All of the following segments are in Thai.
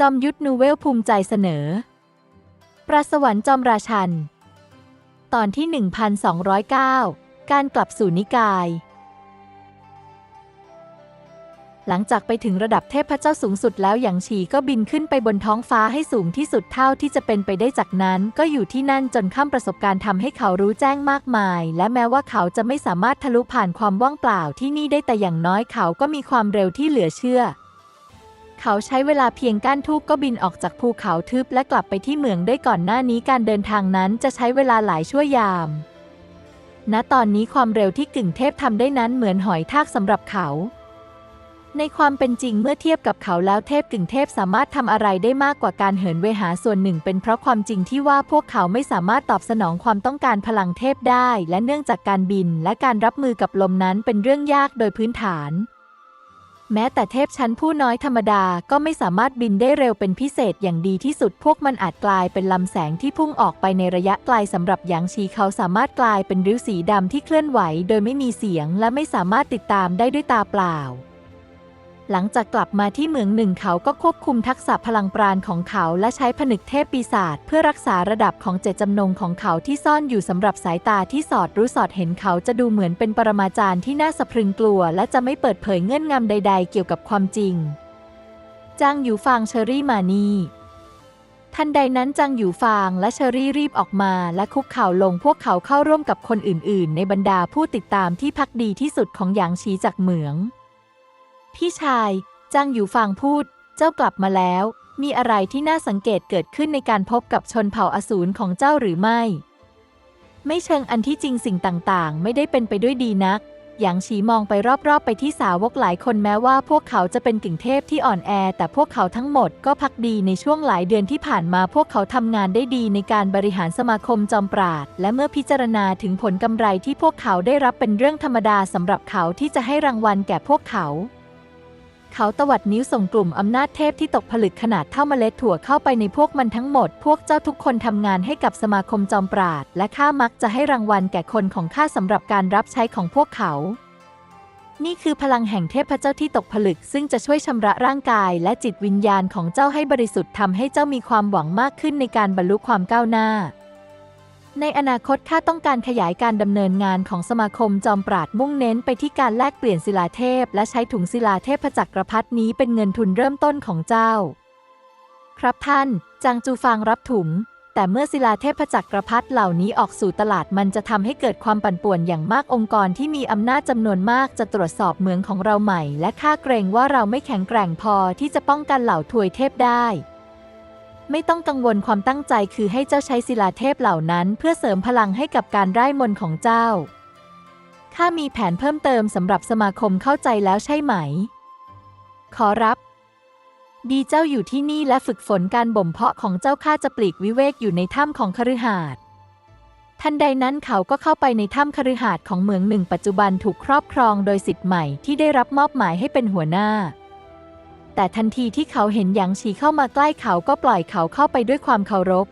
จอมยุทธนูเวลภูมิใจเสนอ ประสวรรค์จอมราชัน ตอนที่ 1209 การกลับสู่นิกาย หลังจากไปถึงระดับเทพเจ้าสูงสุดแล้วหยางฉีก็บินขึ้นไปบนท้องฟ้าให้สูงที่สุดเท่าที่จะเป็นไปได้จากนั้น ก็อยู่ที่นั่นจนข้ามประสบการณ์ทำให้เขารู้แจ้งมากมาย และแม้ว่าเขาจะไม่สามารถทะลุผ่านความว่างเปล่าที่นี่ได้แต่อย่างน้อยเขาก็มีความเร็วที่เหลือเชื่อ เขาใช้เวลาเพียงก้านทูบก็บินออกจากภูเขาทึบและกลับไปที่เหมืองได้ก่อนหน้านี้การเดินทางนั้นจะใช้เวลาหลายชั่วยาม ณ ตอนนี้ความเร็วที่กึ่งเทพทำได้นั้นเหมือนหอยทากสำหรับเขา ในความเป็นจริงเมื่อเทียบกับเขาแล้วเทพกึ่งเทพสามารถทำอะไรได้มากกว่าการเหินเวหาส่วนหนึ่ง เป็นเพราะความจริงที่ว่าพวกเขาไม่สามารถตอบสนองความต้องการพลังเทพได้ และเนื่องจากการบินและการรับมือกับลมนั้นเป็นเรื่องยากโดยพื้นฐาน แม้แต่เทพชั้นผู้น้อยธรรมดาก็ไม่สามารถบินได้เร็วเป็นพิเศษอย่างดีที่สุด พวกมันอาจกลายเป็นลำแสงที่พุ่งออกไปในระยะไกลสำหรับหยางชีเขาสามารถกลายเป็นริ้วสีดำที่เคลื่อนไหว โดยไม่มีเสียงและไม่สามารถติดตามได้ด้วยตาเปล่า หลังจากกลับมาที่เมืองหนึ่งเขาก็ควบคุมทักษะพลังปราณของเขาและใช้ผนึกเทพปีศาจเพื่อรักษาระดับของเจตจำนงของเขาที่ซ่อนอยู่สำหรับสายตาที่สอดรู้สอดเห็นเขาจะดูเหมือนเป็นปรมาจารย์ที่น่าสะพรึงกลัว และจะไม่เปิดเผยเงื่อนงำใด ๆ เกี่ยวกับความจริงจางหยูฟางเชอรี่มานีทันใดนั้นจางหยูฟางและเชอรี่รีบออกมาและคุกเข่าลงพวกเขาเข้าร่วมกับคนอื่นๆ ในบรรดาผู้ติดตามที่พักดีที่สุดของหยางชีจากเหมือง พี่ชายจางหยูฟางพูด เจ้ากลับมาแล้ว มีอะไรที่น่าสังเกตเกิดขึ้นในการพบกับชนเผ่าอสูรของเจ้าหรือไม่ ไม่เชิงอันที่จริงสิ่งต่างๆ ไม่ได้เป็นไปด้วยดีนักหยางฉีมองไปรอบๆ ไปที่สาวกหลายคนแม้ว่าพวกเขาจะเป็นกึ่งเทพที่อ่อนแอ แต่พวกเขาทั้งหมดก็พักดีในช่วงหลายเดือนที่ผ่านมาพวกเขาทำงานได้ดีในการบริหารสมาคมจอมปราด และเมื่อพิจารณาถึงผลกำไรที่พวกเขาได้รับเป็นเรื่องธรรมดาสำหรับเขาที่จะให้รางวัลแก่พวกเขา เขาตวัดนิ้วส่งกลุ่มอำนาจเทพที่ตกผลึกขนาดเท่าเมล็ดถั่วเข้าไปในพวกมันทั้งหมด พวกเจ้าทุกคนทำงานให้กับสมาคมจอมปราด และข้ามักจะให้รางวัลแก่คนของข้าสำหรับการรับใช้ของพวกเขา นี่คือพลังแห่งเทพเจ้าที่ตกผลึก ซึ่งจะช่วยชำระร่างกาย และจิตวิญญาณของเจ้าให้บริสุทธิ์ทำให้เจ้ามีความหวังมากขึ้นในการบรรลุความก้าวหน้า ในอนาคตข้าต้องการขยายการดำเนินงานของสมาคมจอมปราดมุ่งเน้นไปที่การแลกเปลี่ยนศิลาเทพ และใช้ถุงศิลาเทพจักรพรรดินี้เป็นเงินทุนเริ่มต้นของเจ้า ครับท่าน จางจูฟางรับถุง แต่เมื่อศิลาเทพจักรพรรดิเหล่านี้ออกสู่ตลาดมันจะทำให้เกิดความปั่นป่วนอย่างมากองค์กรที่มีอำนาจจำนวนมากจะตรวจสอบเมืองของเราใหม่ และข้าเกรงว่าเราไม่แข็งแกร่งพอที่จะป้องกันเหล่าถวยเทพได้ ไม่ต้องกังวลความตั้งใจคือให้เจ้าใช้ศิลาเทพเหล่านั้น เพื่อเสริมพลังให้กับการไร้มนของเจ้า ข้ามีแผนเพิ่มเติมสำหรับสมาคมเข้าใจแล้วใช่ไหม ขอรับ ดีเจ้าอยู่ที่นี่และฝึกฝนการบ่มเพาะของเจ้าข้าจะปลีกวิเวกอยู่ในถ้ำของคฤหาสน์ทันใดนั้นเขาก็เข้าไปในถ้ำคฤหาสน์ของเมืองหนึ่งปัจจุบันถูกครอบครองโดยสิทธิ์ใหม่ที่ได้รับมอบหมายให้เป็นหัวหน้า แต่ทันทีที่เขาเห็นหยางฉีเข้ามาใกล้เขาก็ปล่อยเขาเข้าไปด้วยความเคารพ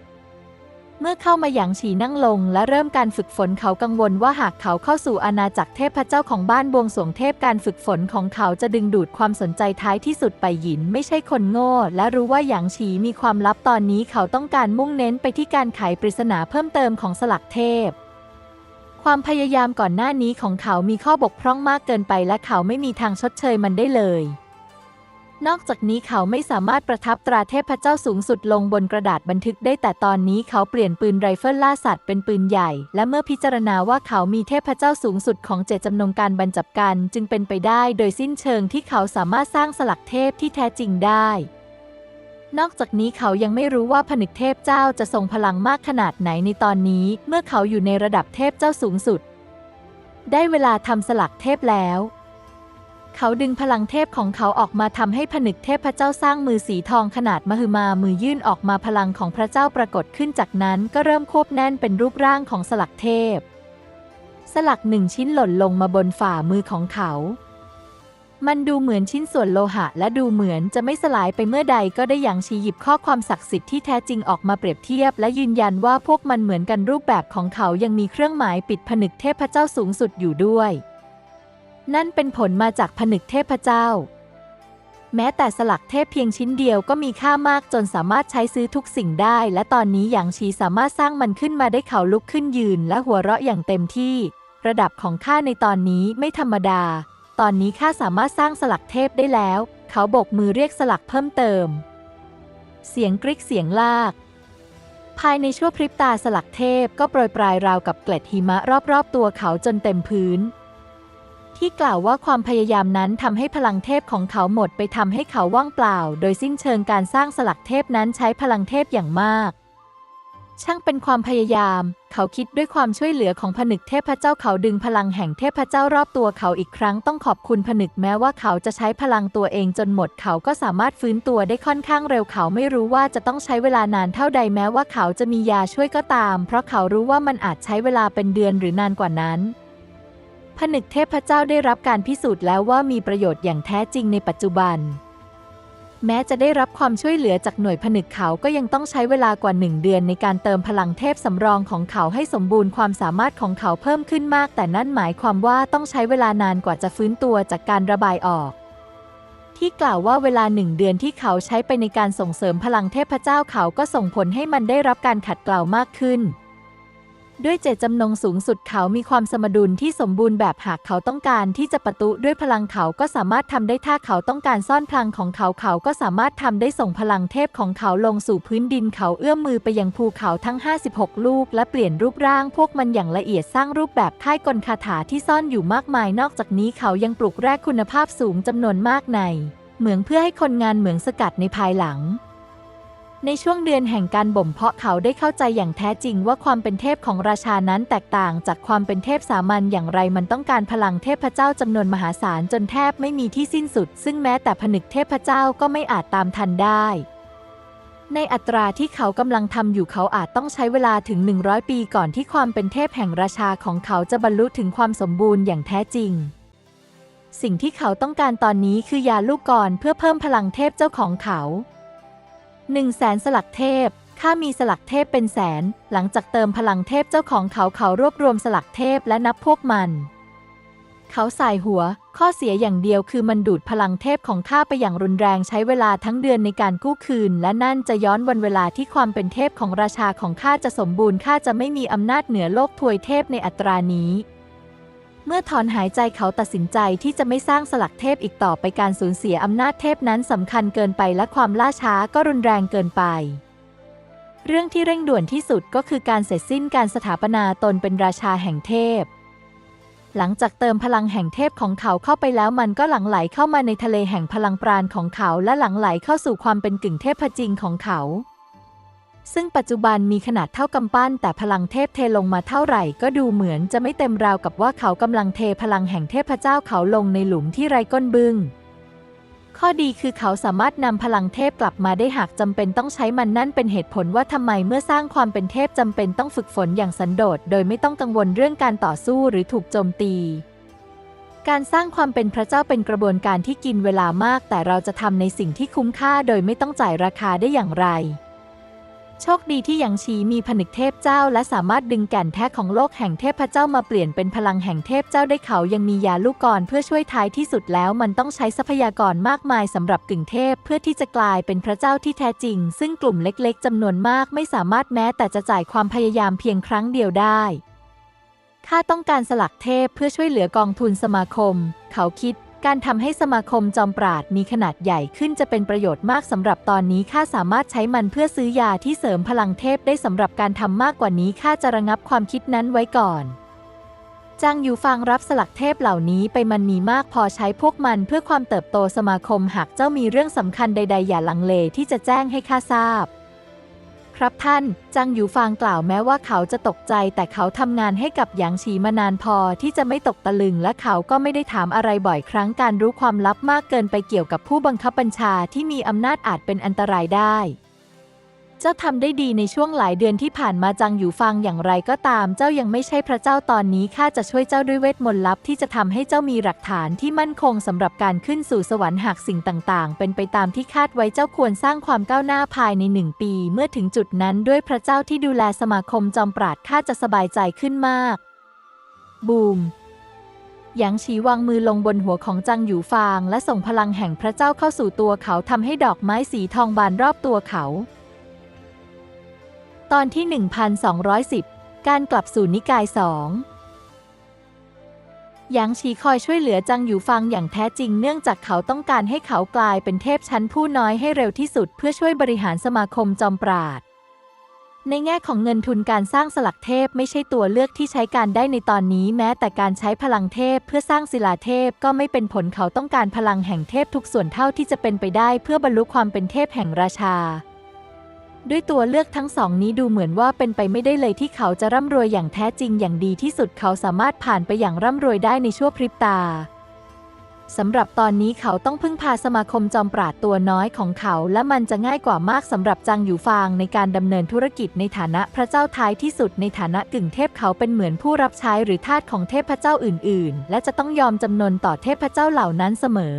เมื่อเข้ามาหยางฉีนั่งลงและเริ่มการฝึกฝนเขากังวลว่าหากเขาเข้าสู่อาณาจักรเทพเจ้าของบ้านบวงสรวงเทพการฝึกฝนของเขาจะดึงดูดความสนใจท้ายที่สุดไปหยินไม่ใช่คนโง่ และรู้ว่าหยางฉีมีความลับตอนนี้เขาต้องการมุ่งเน้นไปที่การไขปริศนาเพิ่มเติมของสลักเทพความพยายามก่อนหน้านี้ของเขามีข้อบกพร่องมากเกินไปและเขาไม่มีทางชดเชยมันได้เลย นอกจากนี้เขาไม่สามารถประทับตราเทพเจ้าสูงสุดลงบนกระดาษบันทึกได้แต่ตอนนี้เขาเปลี่ยนปืนไรเฟิลล่าสัตว์เป็นปืนใหญ่ และเมื่อพิจารณาว่าเขามีเทพเจ้าสูงสุดของเจตจำนงการบรรจับกัน จึงเป็นไปได้โดยสิ้นเชิงที่เขาสามารถสร้างสลักเทพที่แท้จริงได้ นอกจากนี้เขายังไม่รู้ว่าผนึกเทพเจ้าจะทรงพลังมากขนาดไหนในตอนนี้ เมื่อเขาอยู่ในระดับเทพเจ้าสูงสุด ได้เวลาทำสลักเทพแล้ว เขาดึงพลังเทพของเขาออกมาทำให้ผนึกเทพพระเจ้าสร้างมือสีทองขนาดมหึมามือยื่นออกมาพลังของพระเจ้าปรากฏขึ้นจากนั้นก็เริ่มควบแน่นเป็นรูปร่างของสลักเทพ สลักหนึ่งชิ้นหล่นลงมาบนฝ่ามือของเขา มันดูเหมือนชิ้นส่วนโลหะ และดูเหมือนจะไม่สลายไปเมื่อใดก็ได้อย่างชีหยิบข้อความศักดิ์สิทธิ์ที่แท้จริงออกมาเปรียบเทียบ และยืนยันว่าพวกมันเหมือนกันรูปแบบของเขายังมีเครื่องหมายปิดผนึกเทพเจ้าสูงสุดอยู่ด้วย นั่นเป็นผลมาจากผนึกเทพเจ้า แม้แต่สลักเทพเพียงชิ้นเดียวก็มีค่ามากจนสามารถใช้ซื้อทุกสิ่งได้ และตอนนี้หยางชีสามารถสร้างมันขึ้นมาได้เขาลุกขึ้นยืน และหัวเราะอย่างเต็มที่ ระดับของข้าในตอนนี้ไม่ธรรมดา ตอนนี้ข้าสามารถสร้างสลักเทพได้แล้ว เขาโบกมือเรียกสลักเพิ่มเติม เสียงกริกเสียงลากภายในชั่วพริบตาสลักเทพก็โปรยปลายราวกับเกล็ดหิมะรอบๆตัวเขาจนเต็มพื้น ที่กล่าวว่าความพยายามนั้นทำให้พลังเทพของเขาหมดไปทำให้เขาว่างเปล่า โดยสิ้นเชิงการสร้างสลักเทพนั้นใช้พลังเทพอย่างมาก ช่างเป็นความพยายาม เขาคิดด้วยความช่วยเหลือของผนึกเทพเจ้าเขาดึงพลังแห่งเทพเจ้ารอบตัวเขาอีกครั้งต้องขอบคุณผนึกแม้ว่าเขาจะใช้พลังตัวเองจนหมดเขาก็สามารถฟื้นตัวได้ค่อนข้างเร็วเขาไม่รู้ว่าจะต้องใช้เวลานานเท่าใดแม้ว่าเขาจะมียาช่วยก็ตาม เพราะเขารู้ว่ามันอาจใช้เวลาเป็นเดือนหรือนานกว่านั้น ผนึกเทพเจ้าได้รับการพิสูจน์แล้วว่ามีประโยชน์อย่างแท้จริงในปัจจุบัน แม้จะได้รับความช่วยเหลือจากหน่วยผนึกเขาก็ยังต้องใช้เวลากว่าหนึ่งเดือนในการเติมพลังเทพสำรองของเขาให้สมบูรณ์ความสามารถของเขาเพิ่มขึ้นมาก แต่นั่นหมายความว่าต้องใช้เวลานานกว่าจะฟื้นตัวจากการระบายออกที่กล่าวว่าเวลาหนึ่งเดือนที่เขาใช้ไปในการส่งเสริมพลังเทพเจ้าเขาก็ส่งผลให้มันได้รับการขัดเกลามากขึ้น ด้วยเจตจำนงสูงสุดเขามีความสมดุลที่สมบูรณ์แบบหากเขาต้องการที่จะประตุด้วยพลังเขาก็สามารถทำได้ถ้าเขาต้องการซ่อนพลังของเขาเขาก็สามารถทำได้ส่งพลังเทพของเขาลงสู่พื้นดินเขาเอื้อมมือไปยังภูเขาทั้ง 56 ลูก และเปลี่ยนรูปร่างพวกมันอย่างละเอียดสร้างรูปแบบค่ายกลคาถาที่ซ่อนอยู่มากมาย นอกจากนี้เขายังปลูกแร่คุณภาพสูงจำนวนมากในเหมืองเพื่อให้คนงานเหมืองสกัดในภายหลัง ในช่วงเดือนแห่งการบ่มเพาะเขาได้เข้าใจอย่างแท้จริงว่าความเป็นเทพของราชานั้นแตกต่างจากความเป็นเทพสามัญอย่างไรมันต้องการพลังเทพเจ้าจำนวนมหาศาลจนแทบไม่มีที่สิ้นสุด ซึ่งแม้แต่ผนึกเทพเจ้าก็ไม่อาจตามทันได้ ในอัตราที่เขากำลังทำอยู่เขาอาจต้องใช้เวลาถึง 100 ปีก่อนที่ความเป็นเทพแห่งราชาของเขาจะบรรลุถึงความสมบูรณ์อย่างแท้จริงสิ่งที่เขาต้องการตอนนี้คือยาลูกกรเพื่อเพิ่มพลังเทพเจ้าของเขา หนึ่งแสนสลักเทพ ข้ามีสลักเทพเป็นแสน หลังจากเติมพลังเทพเจ้าของเขาเขารวบรวมสลักเทพและนับพวกมัน เขาสายหัว ข้อเสียอย่างเดียวคือมันดูดพลังเทพของข้าไปอย่างรุนแรงใช้เวลาทั้งเดือนในการกู้คืน และนั่นจะย้อนวันเวลาที่ความเป็นเทพของราชาของข้าจะสมบูรณ์ข้าจะไม่มีอำนาจเหนือโลกทวยเทพในอัตรานี้ เมื่อถอนหายใจเขาตัดสินใจที่จะไม่สร้างสลักเทพอีกต่อไปการสูญเสียอำนาจเทพนั้นสำคัญเกินไปและความล่าช้าก็รุนแรงเกินไป เรื่องที่เร่งด่วนที่สุดก็คือการเสร็จสิ้นการสถาปนาตนเป็นราชาแห่งเทพ หลังจากเติมพลังแห่งเทพของเขาเข้าไปแล้วมันก็หลั่งไหลเข้ามาในทะเลแห่งพลังปราณของเขาและหลั่งไหลเข้าสู่ความเป็นกึ่งเทพจริงของเขา ซึ่งปัจจุบันมีขนาดเท่ากำปั้น แต่พลังเทพเทลงมาเท่าไหร่ก็ดูเหมือนจะไม่เต็มราวกับว่าเขากำลังเทพลังแห่งเทพเจ้าเขาลงในหลุมที่ไร้ก้นบึ้งข้อดีคือเขาสามารถนำพลังเทพกลับมาได้หากจำเป็นต้องใช้มันนั่นเป็นเหตุผลว่าทำไมเมื่อสร้างความเป็นเทพจำเป็นต้องฝึกฝนอย่างสันโดษ โดยไม่ต้องกังวลเรื่องการต่อสู้หรือถูกโจมตี การสร้างความเป็นพระเจ้าเป็นกระบวนการที่กินเวลามาก แต่เราจะทำในสิ่งที่คุ้มค่าโดยไม่ต้องจ่ายราคาได้อย่างไร โชคดีที่หยางชีมีผนึกเทพเจ้า และสามารถดึงแก่นแท้ของโลกแห่งเทพเจ้ามาเปลี่ยนเป็นพลังแห่งเทพเจ้าได้เขายังมียาลูกกรเพื่อช่วยท้ายที่สุดแล้ว มันต้องใช้ทรัพยากรมากมายสำหรับกึ่งเทพ เพื่อที่จะกลายเป็นพระเจ้าที่แท้จริง ซึ่งกลุ่มเล็กๆจำนวนมากไม่สามารถแม้แต่จะจ่ายความพยายามเพียงครั้งเดียวได้ข้าต้องการสลักเทพเพื่อช่วยเหลือกองทุนสมาคม เขาคิด การทำให้สมาคมจอมปราดมีขนาดใหญ่ขึ้นจะเป็นประโยชน์มากสำหรับตอนนี้ข้าสามารถใช้มันเพื่อซื้อยาที่เสริมพลังเทพได้สำหรับการทำมากกว่านี้ข้าจะระงับความคิดนั้นไว้ก่อนจางอยู่ฟังรับสลักเทพเหล่านี้ไปมันมีมากพอใช้พวกมันเพื่อความเติบโตสมาคมหากเจ้ามีเรื่องสำคัญใด ๆ อย่าลังเลที่จะแจ้งให้ข้าทราบ ครับท่าน จังอยู่ฟางกล่าวแม้ว่าเขาจะตกใจ แต่เขาทำงานให้กับหยางฉีมานานพอที่จะไม่ตกตะลึงและเขาก็ไม่ได้ถามอะไรบ่อยครั้งการรู้ความลับมากเกินไปเกี่ยวกับผู้บังคับบัญชาที่มีอำนาจอาจเป็นอันตรายได้ เจ้าทำได้ดีในช่วงหลายเดือนที่ผ่านมาจังอยู่ฟังอย่างไรก็ตาม เจ้ายังไม่ใช่พระเจ้าตอนนี้ข้าจะช่วยเจ้าด้วยเวทมนต์ลับที่จะทำให้เจ้ามีหลักฐานที่มั่นคงสำหรับการขึ้นสู่สวรรค์หากสิ่งต่างๆ เป็นไปตามที่คาดไว้เจ้าควรสร้างความก้าวหน้าภายในหนึ่งปี เมื่อถึงจุดนั้นด้วยพระเจ้าที่ดูแลสมาคมจอมปราดข้าจะสบายใจขึ้นมาก บูมหยางฉีวางมือลงบนหัวของจังหยูฟาง และส่งพลังแห่งพระเจ้าเข้าสู่ตัวเขาทำให้ดอกไม้สีทองบานรอบตัวเขา ตอนที่ 1210 การกลับสู่นิกายสองหยางฉีคอยช่วยเหลือจังหยูฟางอย่างแท้จริงเนื่องจากเขาต้องการให้เขากลายเป็นเทพชั้นผู้น้อยให้เร็วที่สุดเพื่อช่วยบริหารสมาคมจอมปราด ในแง่ของเงินทุนการสร้างสลักเทพไม่ใช่ตัวเลือกที่ใช้การได้ในตอนนี้แม้แต่การใช้พลังเทพเพื่อสร้างศิลาเทพก็ไม่เป็นผลเขาต้องการพลังแห่งเทพทุกส่วนเท่าที่จะเป็นไปได้เพื่อบรรลุความเป็นเทพแห่งราชา ด้วยตัวเลือกทั้งสองนี้ดูเหมือนว่าเป็นไปไม่ได้เลยที่เขาจะร่ำรวยอย่างแท้จริงอย่างดีที่สุดเขาสามารถผ่านไปอย่างร่ำรวยได้ในชั่วพริบตาสำหรับตอนนี้เขาต้องพึ่งพาสมาคมจอมปราดตัวน้อยของเขา และมันจะง่ายกว่ามากสำหรับจางหยูฟางในการดำเนินธุรกิจในฐานะพระเจ้าท้ายที่สุดในฐานะกึ่งเทพเขาเป็นเหมือนผู้รับใช้หรือทาสของเทพเจ้าอื่น ๆ และจะต้องยอมจำนนต่อเทพเจ้าเหล่านั้นเสมอ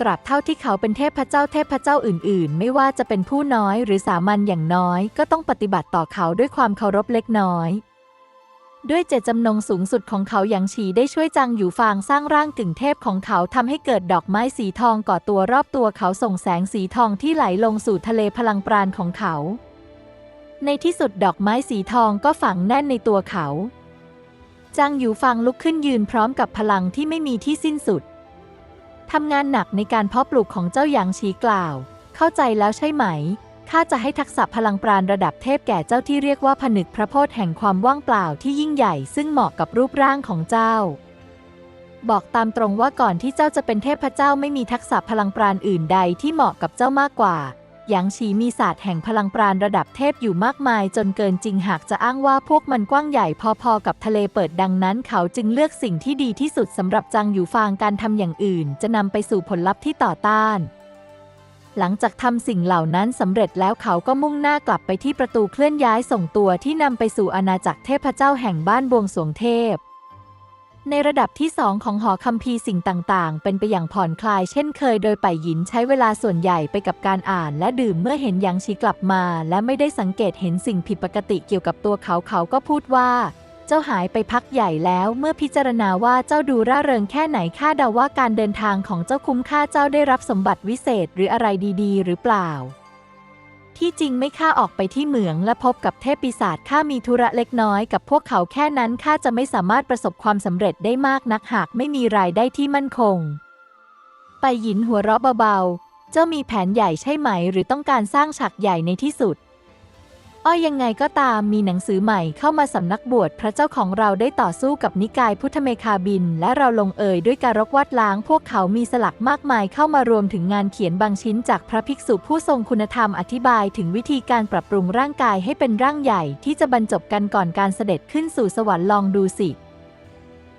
ตราบเท่าที่เขาเป็นเทพเจ้าเทพเจ้าอื่น ๆ ไม่ว่าจะเป็นผู้น้อยหรือสามัญอย่างน้อย ก็ต้องปฏิบัติต่อเขาด้วยความเคารพเล็กน้อย ด้วยเจตจำนงสูงสุดของเขาหยางฉีได้ช่วยจางหยูฟางสร้างร่างกึ่งเทพของเขาทำให้เกิดดอกไม้สีทองก่อตัวรอบตัวเขาส่งแสงสีทองที่ไหลลงสู่ทะเลพลังปราณของเขา ในที่สุดดอกไม้สีทองก็ฝังแน่นในตัวเขาจางหยูฟางลุกขึ้นยืนพร้อมกับพลังที่ไม่มีที่สิ้นสุด ทำงานหนักในการเพาะปลูกของเจ้าหยางชีกล่าว เข้าใจแล้วใช่ไหม ข้าจะให้ทักษะพลังปราณระดับเทพแก่เจ้าที่เรียกว่าผนึกพระโพธิ์แห่งความว่างเปล่าที่ยิ่งใหญ่ซึ่งเหมาะกับรูปร่างของเจ้า บอกตามตรงว่าก่อนที่เจ้าจะเป็นเทพเจ้าไม่มีทักษะพลังปราณอื่นใดที่เหมาะกับเจ้ามากกว่า หยางฉีมีศาสตร์แห่งพลังปราณระดับเทพอยู่มากมาย จนเกินจริงหากจะอ้างว่าพวกมันกว้างใหญ่พอๆ กับทะเลเปิดดังนั้น เขาจึงเลือกสิ่งที่ดีที่สุดสำหรับจางอยู่ฟางการทำอย่างอื่น จะนำไปสู่ผลลัพธ์ที่ต่อต้าน หลังจากทำสิ่งเหล่านั้นสำเร็จแล้วเขาก็มุ่งหน้ากลับไปที่ประตูเคลื่อนย้ายส่งตัวที่นำไปสู่อาณาจักรเทพเจ้าแห่งบ้านบวงสรวงเทพ ในระดับที่สองของหอคัมภีร์สิ่งต่างๆ เป็นไปอย่างผ่อนคลายเช่นเคยโดยไปหยินใช้เวลาส่วนใหญ่ไปกับการอ่านและดื่มเมื่อเห็นหยางชีกลับมา และไม่ได้สังเกตเห็นสิ่งผิดปกติเกี่ยวกับตัวเขาเขาก็พูดว่า เจ้าหายไปพักใหญ่แล้วเมื่อพิจารณาว่าเจ้าดูร่าเริงแค่ไหนข้าเดาว่าการเดินทางของเจ้าคุ้มค่าเจ้าได้รับสมบัติวิเศษหรืออะไรดี ๆ หรือเปล่า ที่จริงไม่ข้าออกไปที่เหมืองและพบกับเทพปีศาจข้ามีธุระเล็กน้อยกับพวกเขาแค่นั้นข้าจะไม่สามารถประสบความสำเร็จได้มากนักหากไม่มีรายได้ที่มั่นคง ไปหยินหัวเราะเบาๆ เจ้ามีแผนใหญ่ใช่ไหม หรือต้องการสร้างฉากใหญ่ในที่สุด อ้อยยังไงก็ตามมีหนังสือใหม่เข้ามาสำนักบวชพระเจ้าของเราได้ต่อสู้กับนิกายพุทธเมคาบิน และเราลงเอยด้วยการรกวัดล้าง พวกเขามีสลักมากมายเข้ามารวมถึงงานเขียนบางชิ้นจากพระภิกษุผู้ทรงคุณธรรมอธิบายถึงวิธีการปรับปรุงร่างกายให้เป็นร่างใหญ่ ที่จะบรรจบกันก่อนการเสด็จขึ้นสู่สวรรค์ลองดูสิ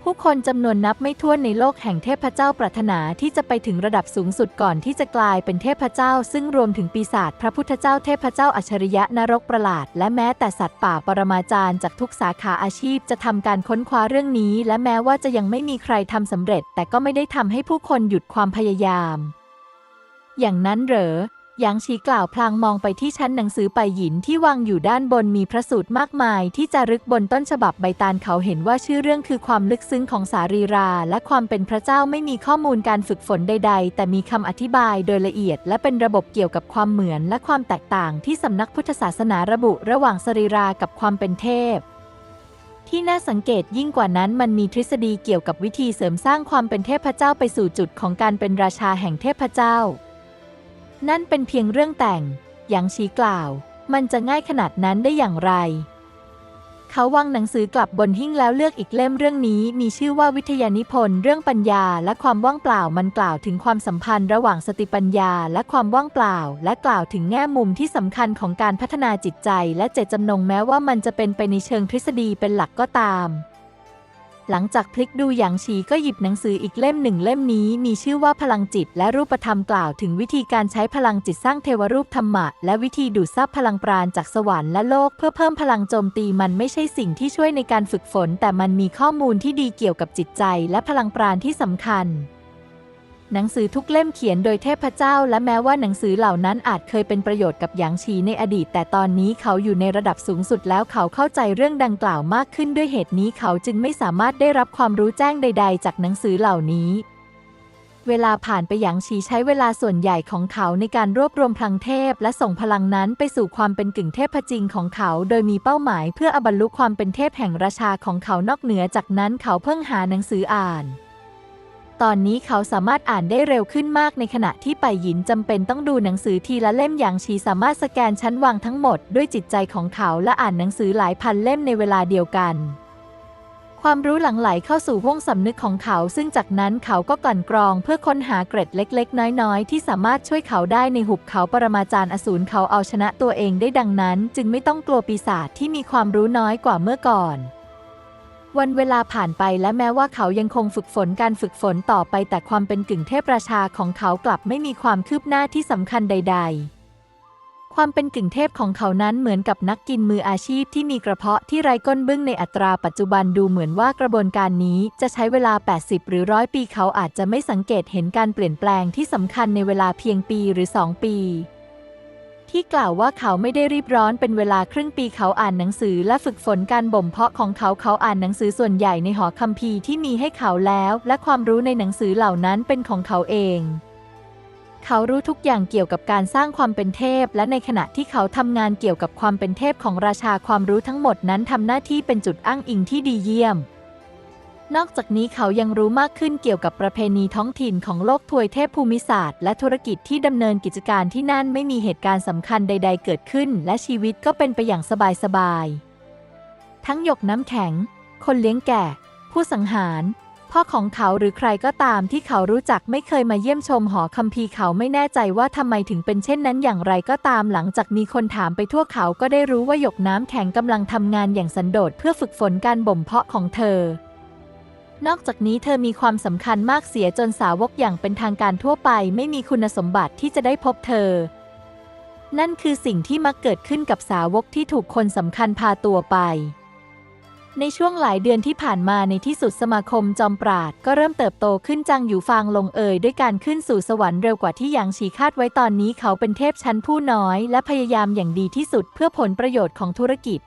ผู้คนจำนวนนับไม่ถ้วนในโลกแห่งเทพเจ้าปรารถนาที่จะไปถึงระดับสูงสุดก่อนที่จะกลายเป็นเทพเจ้า ซึ่งรวมถึงปีศาจพระพุทธเจ้าเทพเจ้าอัจฉริยะนรกประหลาด และแม้แต่สัตว์ป่าปรมาจารย์จากทุกสาขาอาชีพจะทำการค้นคว้าเรื่องนี้ และแม้ว่าจะยังไม่มีใครทำสำเร็จ แต่ก็ไม่ได้ทำให้ผู้คนหยุดความพยายาม อย่างนั้นเหรอ หยางชีกล่าวพลางมองไปที่ชั้นหนังสือไปหยินที่วางอยู่ด้านบนมีพระสูตรมากมาย ที่จะรึกบนต้นฉบับใบตาลเขาเห็นว่าชื่อเรื่องคือความลึกซึ้งของสารีรา และความเป็นพระเจ้าไม่มีข้อมูลการฝึกฝนใด ๆ แต่มีคำอธิบายโดยละเอียด และเป็นระบบเกี่ยวกับความเหมือนและความแตกต่างที่สำนักพุทธศาสนาระบุระหว่างสรีรากับความเป็นเทพที่น่าสังเกตยิ่งกว่านั้นมันมีทฤษฎีเกี่ยวกับวิธีเสริมสร้างความเป็นเทพเจ้าไปสู่จุดของการเป็นราชาแห่งเทพเจ้า นั่นเป็นเพียงเรื่องแต่งหยางชี้กล่าว มันจะง่ายขนาดนั้นได้อย่างไร เขาวางหนังสือกลับบนหิ้งแล้วเลือกอีกเล่มเรื่องนี้ มีชื่อว่าวิทยานิพนธ์เรื่องปัญญาและความว่างเปล่ามันกล่าวถึงความสัมพันธ์ระหว่างสติปัญญาและความว่างเปล่า และกล่าวถึงแง่มุมที่สำคัญของการพัฒนาจิตใจ และเจตจำนงแม้ว่ามันจะเป็นไปในเชิงทฤษฎีเป็นหลักก็ตาม หลังจากพลิกดูอย่างฉีก็หยิบหนังสืออีกเล่มหนึ่งเล่มนี้มีชื่อว่าพลังจิตและรูปธรรมกล่าวถึงวิธีการใช้พลังจิตสร้างเทวรูปธรรมะ และวิธีดูดซับพลังปราณจากสวรรค์และโลกเพื่อเพิ่มพลังโจมตีมันไม่ใช่สิ่งที่ช่วยในการฝึกฝน แต่มันมีข้อมูลที่ดีเกี่ยวกับจิตใจและพลังปราณที่สำคัญ หนังสือทุกเล่มเขียนโดยเทพเจ้า และแม้ว่าหนังสือเหล่านั้นอาจเคยเป็นประโยชน์กับหยางชีในอดีต แต่ตอนนี้เขาอยู่ในระดับสูงสุดแล้วเขาเข้าใจเรื่องดังกล่าวมากขึ้นด้วยเหตุนี้เขาจึงไม่สามารถได้รับความรู้แจ้งใด ๆ จากหนังสือเหล่านี้ เวลาผ่านไปหยางชีใช้เวลาส่วนใหญ่ของเขาในการรวบรวมพลังเทพ และส่งพลังนั้นไปสู่ความเป็นกึ่งเทพจริงของเขา โดยมีเป้าหมายเพื่อบรรลุความเป็นเทพแห่งราชาของเขานอกเหนือจากนั้นเขาเพิ่งหาหนังสืออ่าน ตอนนี้เขาสามารถอ่านได้เร็วขึ้นมากในขณะที่ไปหยินจำเป็นต้องดูหนังสือทีละเล่มอย่างชีสามารถสแกนชั้นวางทั้งหมดด้วยจิตใจของเขาและอ่านหนังสือหลายพันเล่มในเวลาเดียวกัน ความรู้หลั่งไหลเข้าสู่ห้วงสำนึกของเขา ซึ่งจากนั้นเขาก็กลั่นกรองเพื่อค้นหาเกร็ดเล็ก ๆ น้อยๆ ที่สามารถช่วยเขาได้ในหุบเขาปรมาจารย์อสูรเขาเอาชนะตัวเองได้ดังนั้น จึงไม่ต้องกลัวปีศาจที่มีความรู้น้อยกว่าเมื่อก่อน วันเวลาผ่านไปและแม้ว่าเขายังคงฝึกฝนการฝึกฝนต่อไปแต่ความเป็นกึ่งเทพราชาของเขากลับไม่มีความคืบหน้าที่สำคัญใด ๆ ความเป็นกึ่งเทพของเขานั้นเหมือนกับนักกินมืออาชีพที่มีกระเพาะที่ไร้ก้นบึ้งในอัตราปัจจุบันดูเหมือนว่ากระบวนการนี้จะใช้เวลา 80 หรือร้อยปีเขาอาจจะไม่สังเกตเห็นการเปลี่ยนแปลงที่สำคัญในเวลาเพียงปีหรือ 2 ปี ที่กล่าวว่าเขาไม่ได้รีบร้อนเป็นเวลาครึ่งปีเขาอ่านหนังสือและฝึกฝนการบ่มเพาะของเขาเขาอ่านหนังสือส่วนใหญ่ในหอคัมภีร์ที่มีให้เขาแล้ว และความรู้ในหนังสือเหล่านั้นเป็นของเขาเอง เขารู้ทุกอย่างเกี่ยวกับการสร้างความเป็นเทพ และในขณะที่เขาทำงานเกี่ยวกับความเป็นเทพของราชาความรู้ทั้งหมดนั้นทำหน้าที่เป็นจุดอ้างอิงที่ดีเยี่ยม นอกจากนี้เขายังรู้มากขึ้นเกี่ยวกับประเพณีท้องถิ่นของโลกทวยเทพภูมิศาสตร์ และธุรกิจที่ดำเนินกิจการที่นั่นไม่มีเหตุการณ์สำคัญใด ๆ เกิดขึ้น และชีวิตก็เป็นไปอย่างสบายๆ ทั้งหยกน้ำแข็ง คนเลี้ยงแก่ ผู้สังหาร พ่อของเขาหรือใครก็ตามที่เขารู้จักไม่เคยมาเยี่ยมชมหอคัมภีร์เขาไม่แน่ใจว่าทำไมถึงเป็นเช่นนั้นอย่างไรก็ตามหลังจากมีคนถามไปทั่วเขาก็ได้รู้ว่าหยกน้ำแข็งกำลังทำงานอย่างสันโดษเพื่อฝึกฝนการบ่มเพาะของเธอ นอกจากนี้เธอมีความสำคัญมากเสียจนสาวกอย่างเป็นทางการทั่วไป ไม่มีคุณสมบัติที่จะได้พบเธอ นั่นคือสิ่งที่มักเกิดขึ้นกับสาวกที่ถูกคนสำคัญพาตัวไป ในช่วงหลายเดือนที่ผ่านมาในที่สุดสมาคมจอมปราดก็เริ่มเติบโตขึ้นจังอยู่ฟางลงเอยด้วยการขึ้นสู่สวรรค์เร็วกว่าที่หยางฉีคาดไว้ตอนนี้เขาเป็นเทพชั้นผู้น้อย และพยายามอย่างดีที่สุดเพื่อผลประโยชน์ของธุรกิจ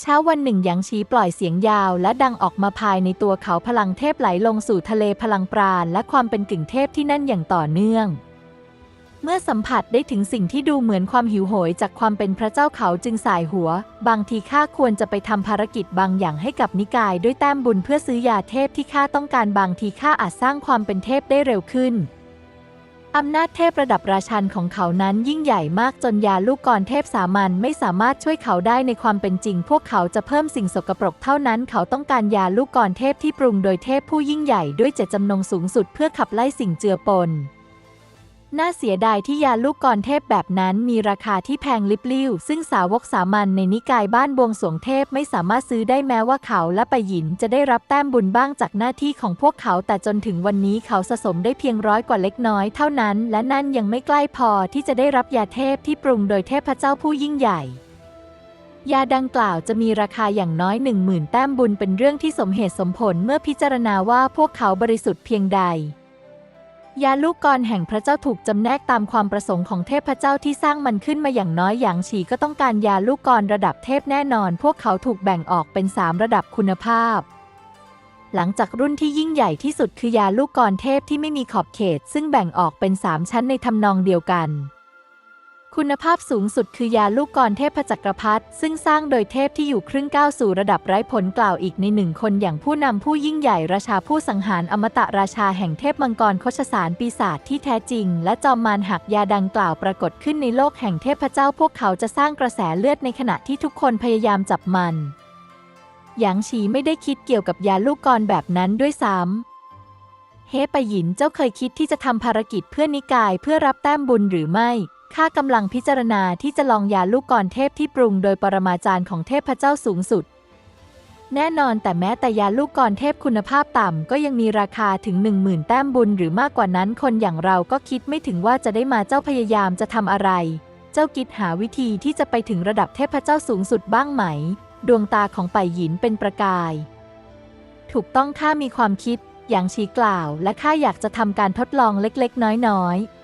เช้าวันหนึ่งหยางชีปล่อยเสียงยาวและดังออกมาภายในตัวเขาพลังเทพไหลลงสู่ทะเลพลังปราณและความเป็นกึ่งเทพที่นั่นอย่างต่อเนื่อง เมื่อสัมผัสได้ถึงสิ่งที่ดูเหมือนความหิวโหยจากความเป็นพระเจ้าเขาจึงสายหัว บางทีข้าควรจะไปทำภารกิจบางอย่างให้กับนิกายด้วยแต้มบุญเพื่อซื้อยาเทพที่ข้าต้องการบางทีข้าอาจสร้างความเป็นเทพได้เร็วขึ้น อำนาจเทพระดับราชันของเขานั้นยิ่งใหญ่มากจนยาลูกกรเทพสามัญไม่สามารถช่วยเขาได้ในความเป็นจริง พวกเขาจะเพิ่มสิ่งสกปรกเท่านั้น เขาต้องการยาลูกกรเทพที่ปรุงโดยเทพผู้ยิ่งใหญ่ด้วยเจตจำนงสูงสุดเพื่อขับไล่สิ่งเจือปน น่าเสียดายที่ยาลูกกรเทพแบบนั้นมีราคาที่แพงลิบลิ่ว ซึ่งสาวกสามัญในนิกายบ้านบวงสรวงเทพไม่สามารถซื้อได้แม้ว่าเขาและไปหยินจะได้รับแต้มบุญบ้างจากหน้าที่ของพวกเขาแต่จนถึงวันนี้เขาสะสมได้เพียงร้อยกว่าเล็กน้อยเท่านั้น และนั่นยังไม่ใกล้พอที่จะได้รับยาเทพที่ปรุงโดยเทพเจ้าผู้ยิ่งใหญ่ยาดังกล่าวจะมีราคาอย่างน้อยหนึ่งหมื่นแต้มบุญเป็นเรื่องที่สมเหตุสมผลเมื่อพิจารณาว่าพวกเขาบริสุทธิ์เพียงใด ยาลูกกรแห่งพระเจ้าถูกจำแนกตามความประสงค์ของเทพเจ้าที่สร้างมันขึ้นมาอย่างน้อยอย่างฉีก็ต้องการยาลูกกรระดับเทพแน่นอน พวกเขาถูกแบ่งออกเป็นสามระดับคุณภาพ หลังจากรุ่นที่ยิ่งใหญ่ที่สุดคือยาลูกกรเทพที่ไม่มีขอบเขต ซึ่งแบ่งออกเป็นสามชั้นในทำนองเดียวกัน คุณภาพสูงสุดคือยาลูกกรเทพจักรพรรดิซึ่งสร้างโดยเทพที่อยู่ครึ่งก้าวสู่ระดับไร้ผลกล่าวอีกในหนึ่งคนอย่างผู้นำผู้ยิ่งใหญ่ราชาผู้สังหารอมตะราชาแห่งเทพมังกรโคชสารปีศาจที่แท้จริง และจอมมารหักยาดังกล่าวปรากฏขึ้นในโลกแห่งเทพเจ้าพวกเขาจะสร้างกระแสเลือดในขณะที่ทุกคนพยายามจับมันหยางฉีไม่ได้คิดเกี่ยวกับยาลูกกรแบบนั้นด้วยซ้ำเฮ้ไปหยินเจ้าเคยคิดที่จะทำภารกิจเพื่อนิกายเพื่อรับแต้มบุญหรือไม่ ข้ากำลังพิจารณาที่จะลองยาลูกกรเทพที่ปรุงโดยปรมาจารย์ของเทพเจ้าสูงสุด แน่นอนแต่แม้แต่ยาลูกกรเทพคุณภาพต่ำก็ยังมีราคาถึง 10,000 แต้มบุญหรือมากกว่านั้นคนอย่างเราก็คิดไม่ถึงว่าจะได้มาเจ้าพยายามจะทำอะไร เจ้าคิดหาวิธีที่จะไปถึงระดับเทพเจ้าสูงสุดบ้างไหม ดวงตาของไปหยินเป็นประกาย ถูกต้องข้ามีความคิดอย่างฉีกล่าว และข้าอยากจะทำการทดลองเล็กๆ น้อยๆ